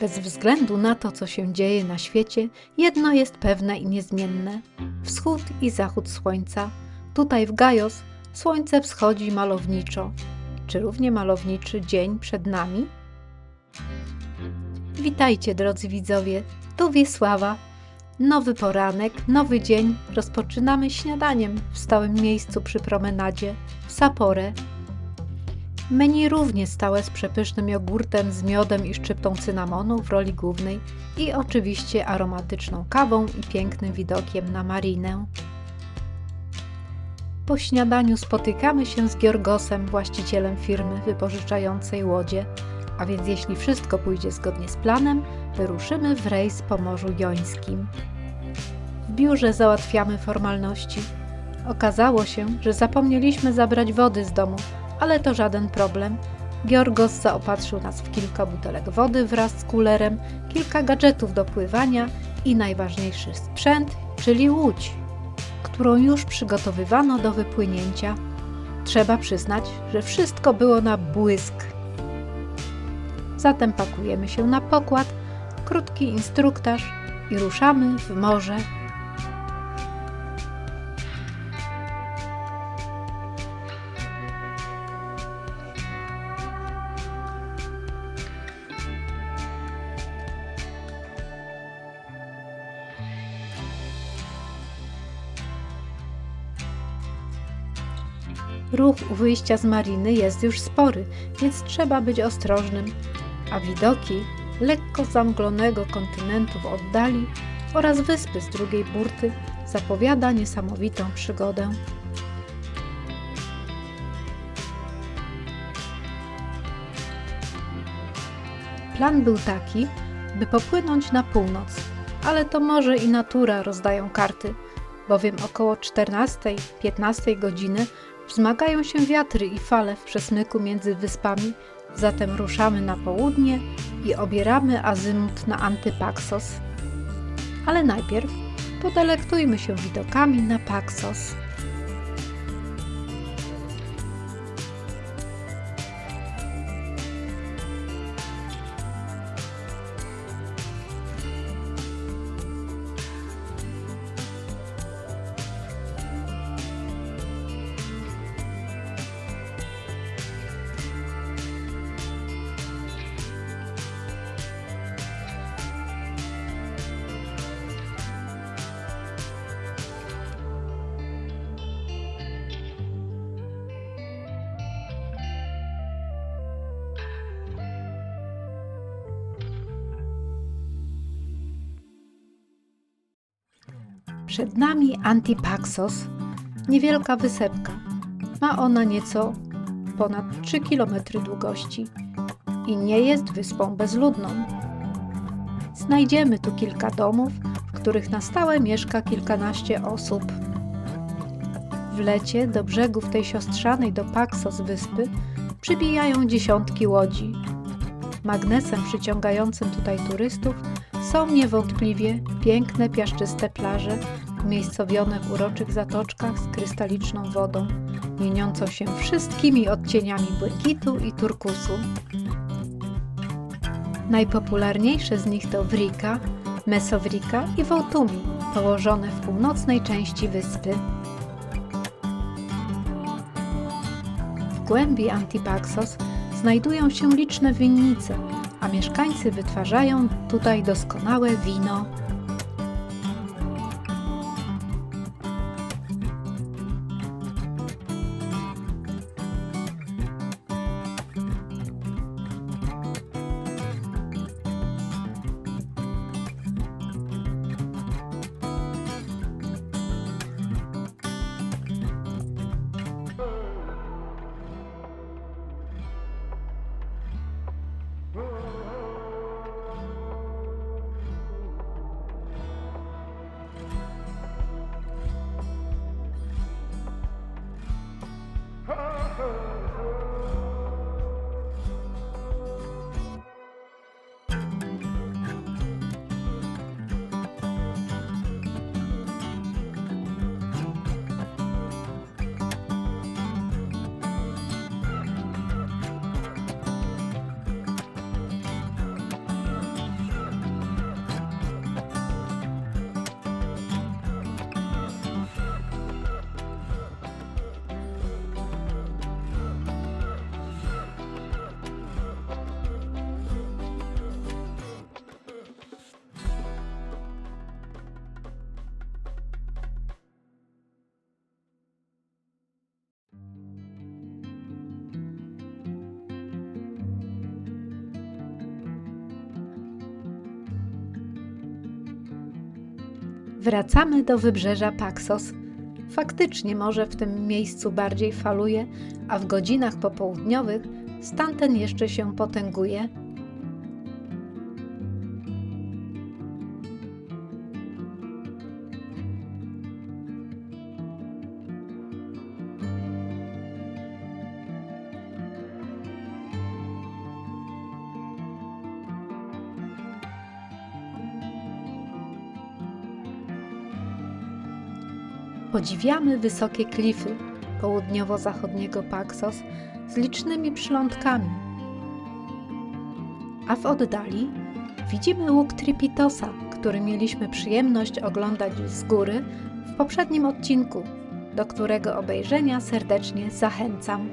Bez względu na to, co się dzieje na świecie, jedno jest pewne i niezmienne: wschód i zachód słońca. Tutaj w Gajos słońce wschodzi malowniczo. Czy równie malowniczy dzień przed nami? Witajcie, drodzy widzowie, tu Wiesława. Nowy poranek, nowy dzień. Rozpoczynamy śniadaniem w stałym miejscu przy promenadzie w Saporę. Menu równie stałe z przepysznym jogurtem, z miodem i szczyptą cynamonu w roli głównej i oczywiście aromatyczną kawą i pięknym widokiem na marinę. Po śniadaniu spotykamy się z Georgosem, właścicielem firmy wypożyczającej łodzie, a więc jeśli wszystko pójdzie zgodnie z planem, wyruszymy w rejs po Morzu Jońskim. W biurze załatwiamy formalności. Okazało się, że zapomnieliśmy zabrać wody z domu, ale to żaden problem. Georgos zaopatrzył nas w kilka butelek wody wraz z kulerem, kilka gadżetów do pływania i najważniejszy sprzęt, czyli łódź, którą już przygotowywano do wypłynięcia. Trzeba przyznać, że wszystko było na błysk. Zatem pakujemy się na pokład, krótki instruktaż i ruszamy w morze. Ruch u wyjścia z mariny jest już spory, więc trzeba być ostrożnym, a widoki lekko zamglonego kontynentu w oddali oraz wyspy z drugiej burty zapowiada niesamowitą przygodę. Plan był taki, by popłynąć na północ, ale to może i natura rozdają karty, bowiem około 14-15 godziny wzmagają się wiatry i fale w przesmyku między wyspami, zatem ruszamy na południe i obieramy azymut na Antypaxos. Ale najpierw podelektujmy się widokami na Paxos. Przed nami Antipaxos, niewielka wysepka. Ma ona nieco ponad 3 km długości i nie jest wyspą bezludną. Znajdziemy tu kilka domów, w których na stałe mieszka kilkanaście osób. W lecie do brzegów tej siostrzanej do Paxos wyspy przybijają dziesiątki łodzi. Magnesem przyciągającym tutaj turystów są niewątpliwie piękne piaszczyste plaże, umiejscowione w uroczych zatoczkach z krystaliczną wodą, mieniącą się wszystkimi odcieniami błękitu i turkusu. Najpopularniejsze z nich to Wrika, Mesowrika i Wołtumi, położone w północnej części wyspy. W głębi Antipaxos znajdują się liczne winnice, a mieszkańcy wytwarzają tutaj doskonałe wino. Wracamy do wybrzeża Paxos. Faktycznie morze w tym miejscu bardziej faluje, a w godzinach popołudniowych stan ten jeszcze się potęguje. Podziwiamy wysokie klify południowo-zachodniego Paxos z licznymi przylądkami. A w oddali widzimy łuk Tripitosa, który mieliśmy przyjemność oglądać z góry w poprzednim odcinku, do którego obejrzenia serdecznie zachęcam.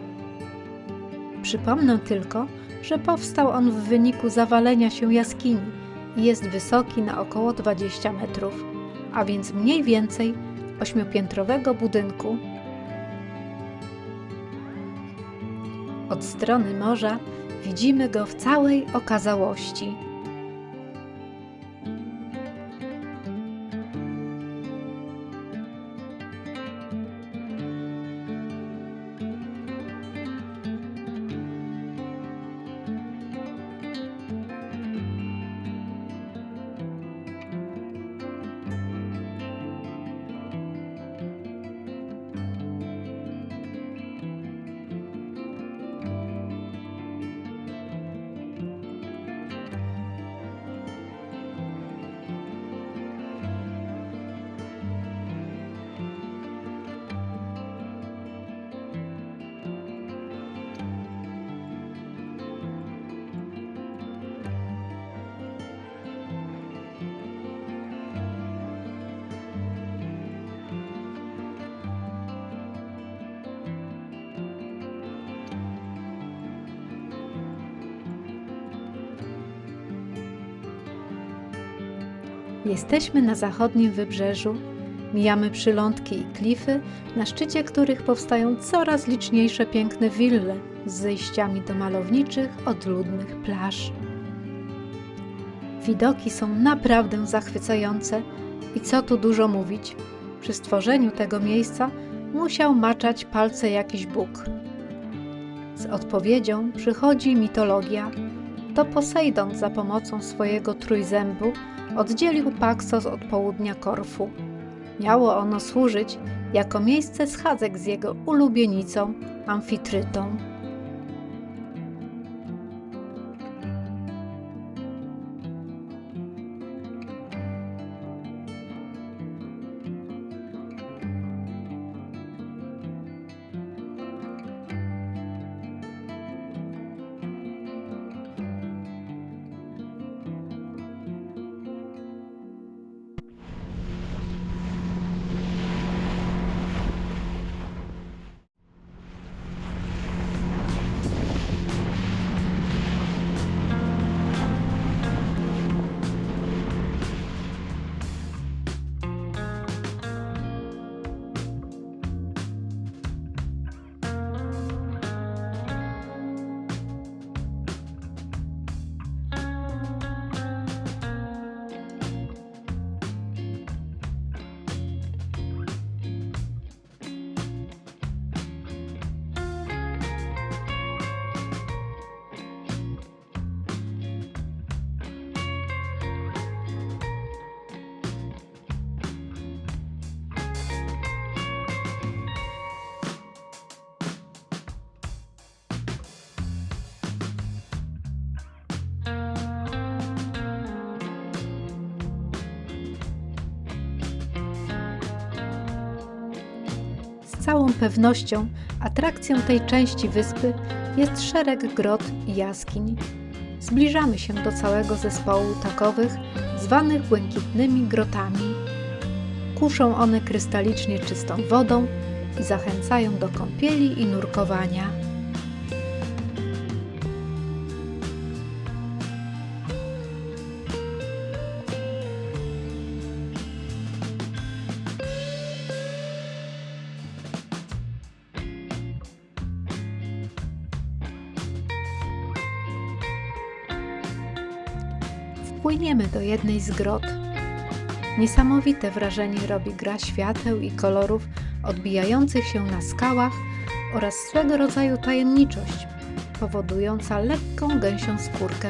Przypomnę tylko, że powstał on w wyniku zawalenia się jaskini i jest wysoki na około 20 metrów, a więc mniej więcej ośmiopiętrowego budynku. Od strony morza widzimy go w całej okazałości. Jesteśmy na zachodnim wybrzeżu, mijamy przylądki i klify, na szczycie których powstają coraz liczniejsze piękne wille z zejściami do malowniczych, odludnych plaż. Widoki są naprawdę zachwycające i co tu dużo mówić, przy stworzeniu tego miejsca musiał maczać palce jakiś Bóg. Z odpowiedzią przychodzi mitologia. To Posejdon za pomocą swojego trójzębu oddzielił Paxos od południa Korfu. Miało ono służyć jako miejsce schadzek z jego ulubienicą Amfitrytą. Całą pewnością atrakcją tej części wyspy jest szereg grot i jaskiń. Zbliżamy się do całego zespołu takowych, zwanych błękitnymi grotami. Kuszą one krystalicznie czystą wodą i zachęcają do kąpieli i nurkowania. Wpłyniemy do jednej z grot. Niesamowite wrażenie robi gra świateł i kolorów odbijających się na skałach oraz swego rodzaju tajemniczość, powodująca lekką gęsią skórkę.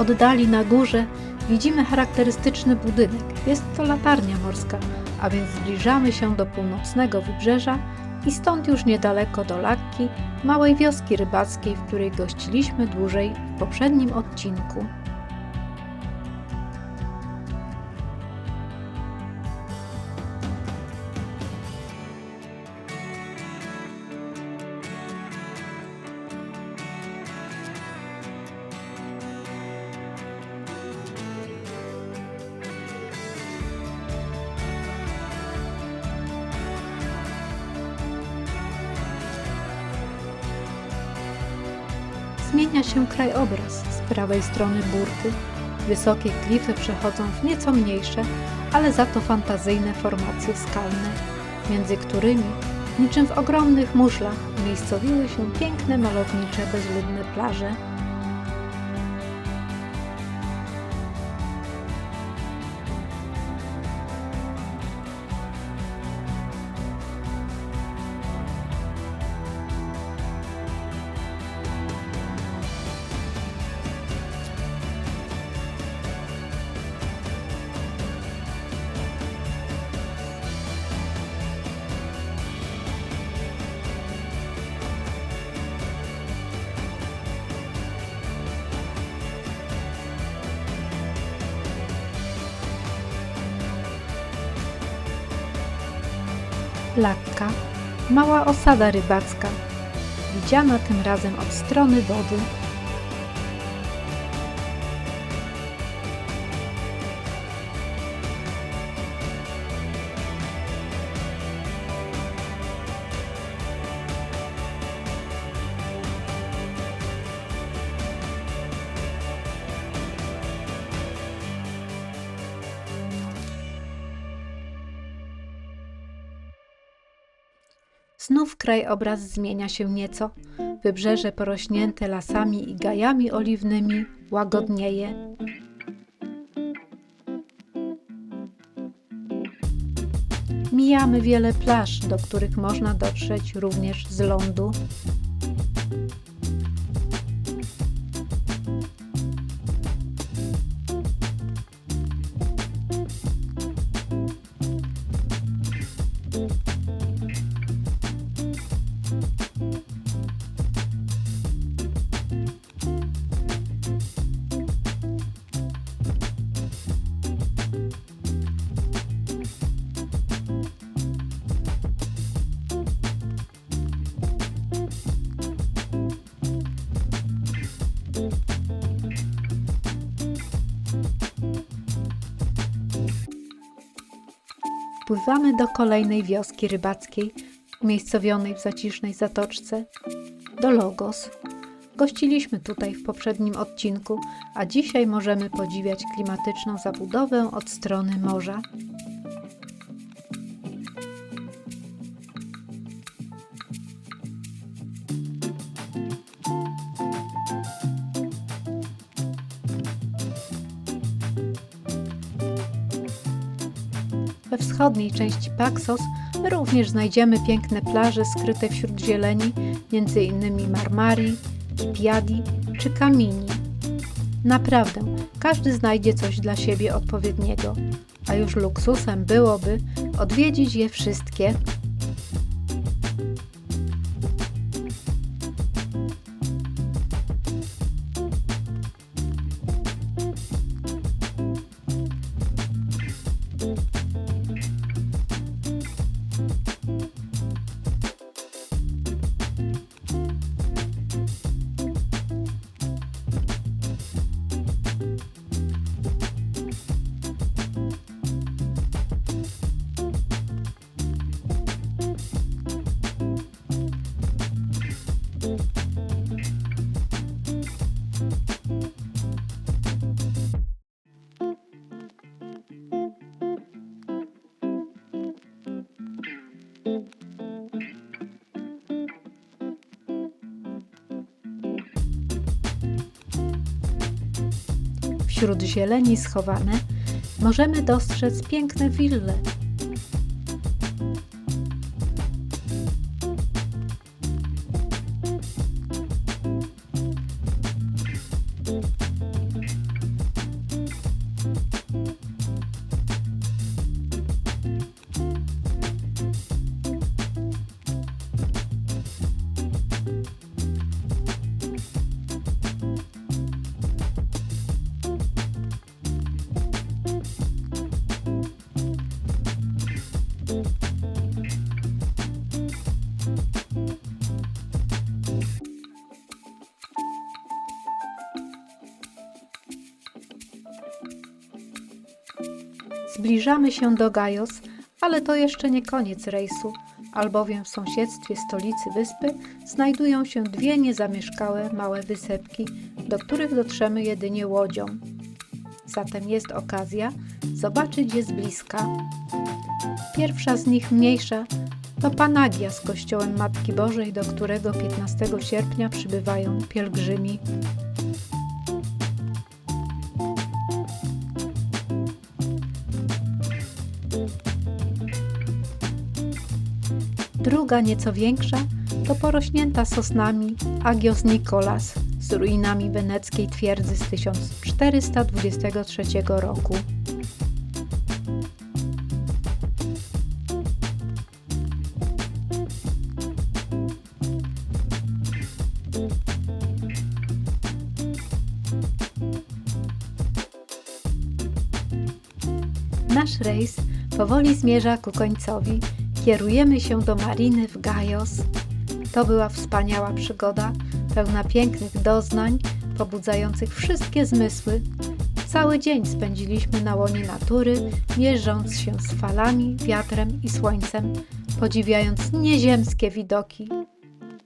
Oddali na górze widzimy charakterystyczny budynek. Jest to latarnia morska, a więc zbliżamy się do północnego wybrzeża i stąd już niedaleko do Lakki, małej wioski rybackiej, w której gościliśmy dłużej w poprzednim odcinku. Prawej strony burty. Wysokie klify przechodzą w nieco mniejsze, ale za to fantazyjne formacje skalne, między którymi, niczym w ogromnych muszlach, umiejscowiły się piękne, malownicze, bezludne plaże. Lakka, mała osada rybacka, widziana tym razem od strony wody. Znów krajobraz zmienia się nieco. Wybrzeże porośnięte lasami i gajami oliwnymi łagodnieje. Mijamy wiele plaż, do których można dotrzeć również z lądu. Wpływamy do kolejnej wioski rybackiej, umiejscowionej w zacisznej zatoczce, do Logos. Gościliśmy tutaj w poprzednim odcinku, a dzisiaj możemy podziwiać klimatyczną zabudowę od strony morza. Wschodniej części Paxos również znajdziemy piękne plaże skryte wśród zieleni, innymi Marmari, Kipiadi czy Kamini. Naprawdę, każdy znajdzie coś dla siebie odpowiedniego, a już luksusem byłoby odwiedzić je wszystkie. Wśród zieleni schowane możemy dostrzec piękne wille. Zbliżamy się do Gajos, ale to jeszcze nie koniec rejsu, albowiem w sąsiedztwie stolicy wyspy znajdują się dwie niezamieszkałe małe wysepki, do których dotrzemy jedynie łodzią. Zatem jest okazja zobaczyć je z bliska. Pierwsza z nich mniejsza to Panagia z kościołem Matki Bożej, do którego 15 sierpnia przybywają pielgrzymi. Druga, nieco większa, to porośnięta sosnami Agios Nikolas z ruinami weneckiej twierdzy z 1423 roku. Nasz rejs powoli zmierza ku końcowi. Kierujemy się do mariny w Gajos. To była wspaniała przygoda, pełna pięknych doznań, pobudzających wszystkie zmysły. Cały dzień spędziliśmy na łonie natury, mierząc się z falami, wiatrem i słońcem, podziwiając nieziemskie widoki.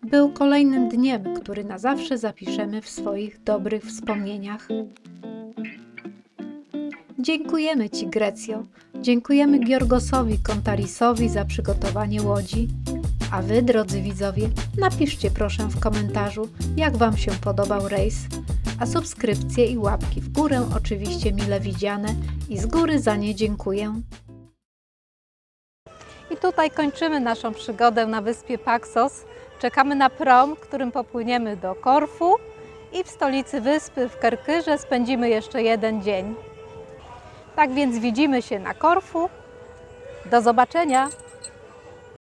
Był kolejnym dniem, który na zawsze zapiszemy w swoich dobrych wspomnieniach. Dziękujemy Ci, Grecjo. Dziękujemy Georgosowi Kontarisowi za przygotowanie łodzi. A Wy, drodzy widzowie, napiszcie proszę w komentarzu, jak Wam się podobał rejs. A subskrypcje i łapki w górę oczywiście mile widziane i z góry za nie dziękuję. I tutaj kończymy naszą przygodę na wyspie Paxos. Czekamy na prom, którym popłyniemy do Korfu i w stolicy wyspy w Kerkyrze spędzimy jeszcze jeden dzień. Tak więc widzimy się na Korfu. Do zobaczenia!